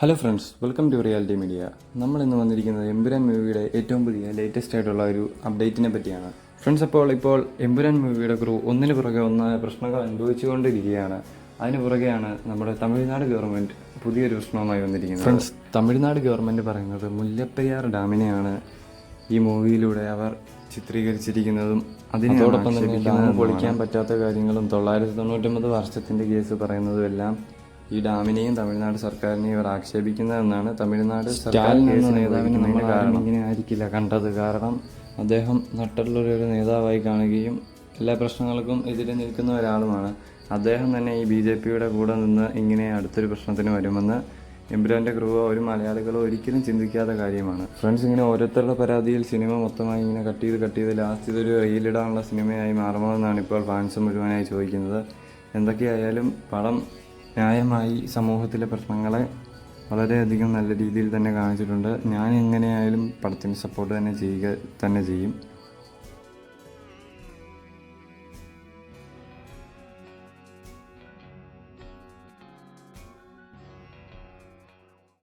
Hello friends welcome to reality media നമ്മൾ ഇന്ന് വന്നിരിക്കുന്നത് എമ്പുരാൻ മൂവിയുടെ ഏറ്റവും പുതിയ ലേറ്റസ്റ്റ് ആയിട്ടുള്ള ഒരു അപ്ഡേറ്റിനെ പറ്റിയാണ്. ഫ്രണ്ട്സ് അപ്പോൾ ഇപ്പോൾ എമ്പുരാൻ മൂവിയുടെ ക്രൂ ഒന്നിന് പുറകെ ഒന്നായ പ്രശ്നങ്ങൾ അനുഭവിച്ചുകൊണ്ടിരിക്കുകയാണ്. അതിന് പുറകെയാണ് നമ്മുടെ തമിഴ്നാട് ഗവൺമെന്റ് പുതിയൊരു പ്രശ്നവുമായി വന്നിരിക്കുന്നത്. ഫ്രണ്ട്സ് തമിഴ്നാട് ഗവൺമെന്റ് പറയുന്നത് മുല്ലപ്പെരിയാർ ഡാമിനെയാണ് ഈ മൂവിയിലൂടെ അവർ ചിത്രീകരിച്ചിരിക്കുന്നതും അതിനോടൊപ്പം തന്നെ ഡാം പൊളിക്കാൻ പറ്റാത്ത കാര്യങ്ങളും തൊള്ളായിരത്തി തൊണ്ണൂറ്റൊമ്പത് വർഷത്തിന്റെ കേസ് പറയുന്നതും എല്ലാം ഈ ഡാമിനെയും തമിഴ്നാട് സർക്കാരിനെയും ഇവർ ആക്ഷേപിക്കുന്നതെന്നാണ് തമിഴ്നാട് നേതാവിന് കാരണം. ഇങ്ങനെ ആയിരിക്കില്ല കണ്ടത്. കാരണം അദ്ദേഹം നട്ടുള്ളൊരു ഒരു നേതാവായി കാണുകയും എല്ലാ പ്രശ്നങ്ങൾക്കും എതിരെ നിൽക്കുന്ന ഒരാളുമാണ്. അദ്ദേഹം തന്നെ ഈ ബി ജെ പിയുടെ കൂടെ നിന്ന് ഇങ്ങനെ അടുത്തൊരു പ്രശ്നത്തിന് വരുമെന്ന് എംബ്രാന്റെ ക്രൂവ് ഒരു മലയാളികളോ ഒരിക്കലും ചിന്തിക്കാത്ത കാര്യമാണ്. ഫ്രണ്ട്സ് ഇങ്ങനെ ഓരോരുത്തരുടെ പരാതിയിൽ സിനിമ മൊത്തമായി ഇങ്ങനെ കട്ട് ചെയ്ത് കട്ട് ചെയ്ത് ലാസ്റ്റ് ഇതൊരു റീലിടാനുള്ള സിനിമയായി മാറുമോയെന്നാണ് ഇപ്പോൾ ഫാൻസ് മുഴുവനായി ചോദിക്കുന്നത്. എന്തൊക്കെയായാലും പടം ന്യായമായി സമൂഹത്തിലെ പ്രശ്നങ്ങളെ വളരെയധികം നല്ല രീതിയിൽ തന്നെ കാണിച്ചിട്ടുണ്ട്. ഞാൻ എങ്ങനെയായാലും പടത്തിന് സപ്പോർട്ട് തന്നെ ചെയ്യുക തന്നെ ചെയ്യും.